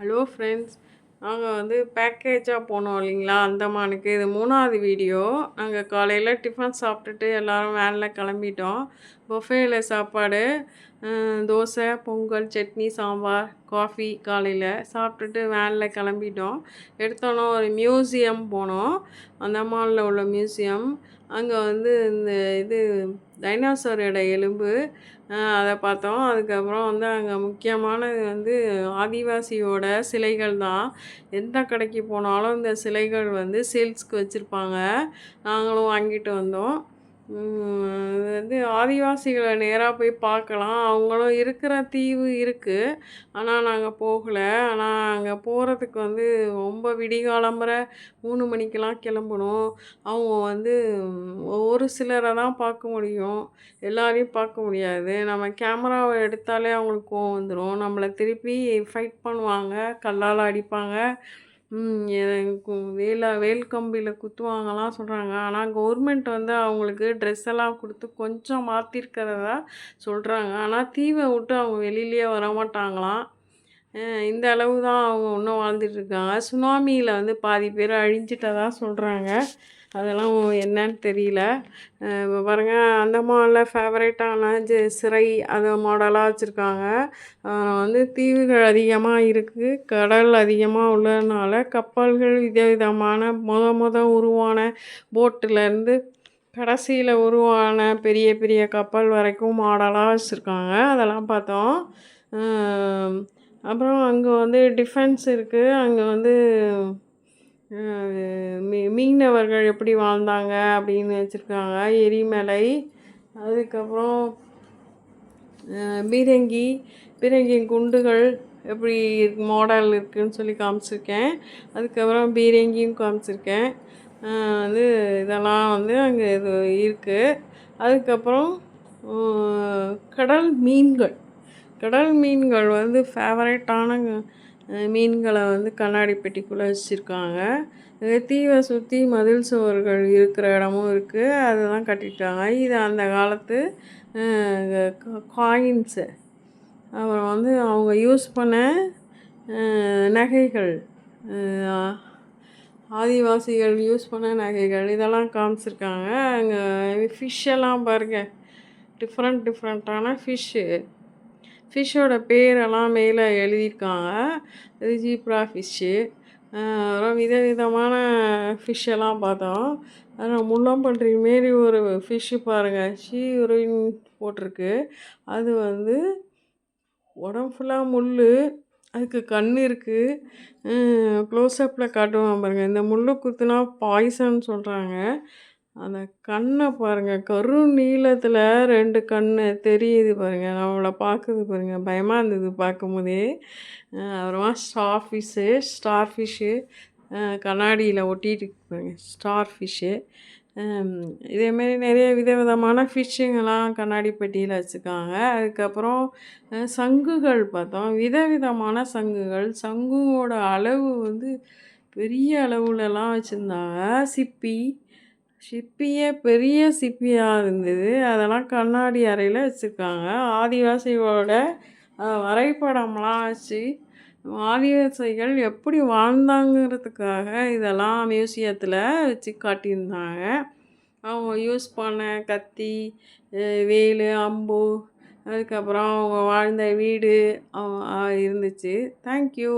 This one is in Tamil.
ஹலோ ஃப்ரெண்ட்ஸ் நாங்கள் வந்து பேக்கேஜாக போனோம் இல்லைங்களா? அந்தமானுக்கு. இது மூணாவது வீடியோ நாங்கள் காலையில் டிஃபன் சாப்பிட்டுட்டு எல்லோரும் வேனில் கிளம்பிட்டோம். பொஃபேயில் சாப்பாடு. தோசை பொங்கல் சட்னி சாம்பார் காஃபி காலையில் சாப்பிட்டுட்டு வேனில் கிளம்பிட்டோம். எடுத்தோன்னே ஒரு மியூசியம் போனோம். அந்த அந்தமானில் உள்ள மியூசியம். அங்கே வந்து இந்த இது டைனாசோரோட எலும்பு. அதை பார்த்தோம். அதுக்கப்புறம் வந்து அங்கே முக்கியமானது வந்து ஆதிவாசியோட சிலைகள் தான். எந்த கடைக்கு போனாலும் இந்த சிலைகள் வந்து சேல்ஸ்க்கு வச்சுருப்பாங்க. நாங்களும் வாங்கிட்டு வந்தோம். அது இது வந்து ஆதிவாசிகளை நேராக போய் பார்க்கலாம். அவங்களும் இருக்கிற தீவு இருக்குது ஆனால் நாங்கள் போகலை. ஆனால் அங்கே போகிறதுக்கு வந்து ரொம்ப விடிகாலம்பரை மூணு மணிக்கெல்லாம் கிளம்பணும். அவங்க வந்து ஒரு சிலரை தான் பார்க்க முடியும். எல்லாரையும் பார்க்க முடியாது. நம்ம கேமராவை எடுத்தாலே அவங்களுக்கு கோவம் வந்துடும் நம்மளை திருப்பி ஃபைட் பண்ணுவாங்க. கல்லால் அடிப்பாங்க. வேல வேல் கம்பியில் குத்துவாங்கலாம் சொல்கிறாங்க ஆனால் கவர்மெண்ட் வந்து அவங்களுக்கு ட்ரெஸ் எல்லாம் கொடுத்து கொஞ்சம் மாற்றிருக்கிறதா சொல்கிறாங்க ஆனால் தீவை விட்டு அவங்க வெளியிலேயே வர மாட்டாங்களாம் இந்த அளவு தான் அவங்க இன்னும் வாழ்ந்துட்டு இருக்காங்க. சுனாமியில் வந்து பாதி பேர் அழிஞ்சிட்டதா சொல்கிறாங்க அதெல்லாம் என்னன்னு தெரியல. பாருங்கள் அந்த பாருங்க அந்தமானில் ஃபேவரேட்டான சிறை அதை மாடலாக வச்சுருக்காங்க. வந்து தீவுகள் அதிகமாக இருக்குது கடல் அதிகமாக உள்ளதுனால கப்பல்கள் விதவிதமான மொத மொத உருவான போட்டுலேருந்து கடைசியில் உருவான பெரிய பெரிய கப்பல் வரைக்கும் மாடலாக வச்சுருக்காங்க. அதெல்லாம் பார்த்தோம். அப்புறம் அங்கே வந்து டிஃபென்ஸ் இருக்குது அங்கே வந்து மீ மீனவர்கள் எப்படி வாழ்ந்தாங்க அப்படின்னு வச்சுருக்காங்க. எரிமலை அதுக்கப்புறம் பீரங்கி பீரங்கி குண்டுகள் எப்படி மாடல் இருக்குதுன்னு சொல்லி காமிச்சிருக்கேன். அதுக்கப்புறம் பீரங்கியும் காமிச்சிருக்கேன். வந்து இதெல்லாம் வந்து அங்கே இது இருக்குது அதுக்கப்புறம் கடல் மீன்கள். கடல் மீன்கள் வந்து ஃபேவரட்டான மீன்களை வந்து கண்ணாடி பெட்டிக்குள்ளே வச்சுருக்காங்க. தீவை சுற்றி மதில் சுவர்கள் இருக்கிற இடமும் இருக்குது அதெல்லாம் கட்டிட்டாங்க. இது அந்த காலத்து காயின்ஸு அப்புறம் வந்து அவங்க யூஸ் பண்ண நகைகள் ஆதிவாசிகள் யூஸ் பண்ண நகைகள் இதெல்லாம் காமிச்சிருக்காங்க. அங்கே ஃபிஷ்ஷெல்லாம் பாருங்கள் டிஃப்ரெண்ட் டிஃப்ரெண்ட்டான ஃபிஷ்ஷு ஃபிஷ்ஷோட பேரெல்லாம் மேலே எழுதியிருக்காங்க. இது ஜீப்ரா ஃபிஷ்ஷு அப்புறம் விதவிதமான விதமான ஃபிஷ்ஷெல்லாம் பார்த்தோம். அதில் முள்ளம்பன்றி மாரி ஒரு ஃபிஷ்ஷு பாருங்கள் ஷீ போட்டிருக்கு. அது வந்து உடம்பு ஃபுல்லாக முள் அதுக்கு கண் இருக்குது க்ளோஸ்அப்பில் காட்டுவாங்க பாருங்கள் இந்த முள்ளு குத்துனா பாய்சன் சொல்கிறாங்க அந்த கண்ணை பாருங்கள் கரு நீளத்தில் ரெண்டு கண் தெரியுது பாருங்கள் நம்மளை பார்க்குது பாருங்கள் பயமாக இருந்தது பார்க்கும்போதே. அப்புறமா ஸ்டார் ஃபிஷ்ஷு ஸ்டார் ஃபிஷ்ஷு கண்ணாடியில் ஒட்டிகிட்டு பாருங்கள் பாருங்க. ஸ்டார் ஃபிஷ்ஷு இதேமாரி நிறைய விதவிதமான ஃபிஷ்ஷுங்கெல்லாம் கண்ணாடி பெட்டியில் வச்சுருக்காங்க. அதுக்கப்புறம் சங்குகள் பார்த்தோம். விதவிதமான சங்குகள். சங்குவோட அளவு வந்து பெரிய அளவுலலாம் வச்சுருந்தாங்க. சிப்பி சிப்பியே பெரிய சிப்பியாக இருந்தது. அதெல்லாம் கண்ணாடி அறையில் வச்சுருக்காங்க. ஆதிவாசிகளோட வரைபடம்லாம் வச்சு ஆதிவாசிகள் எப்படி வாழ்ந்தாங்கிறதுக்காக இதெல்லாம் மியூசியத்தில் வச்சு காட்டியிருந்தாங்க. அவங்க யூஸ் பண்ண கத்தி வேலு வேல் அம்பு அதுக்கப்புறம் அவங்க வாழ்ந்த வீடு இருந்துச்சு. தேங்க்யூ